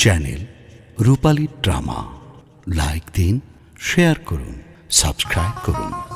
Channel Rupali drama. Like দিন share করুন subscribe করুন।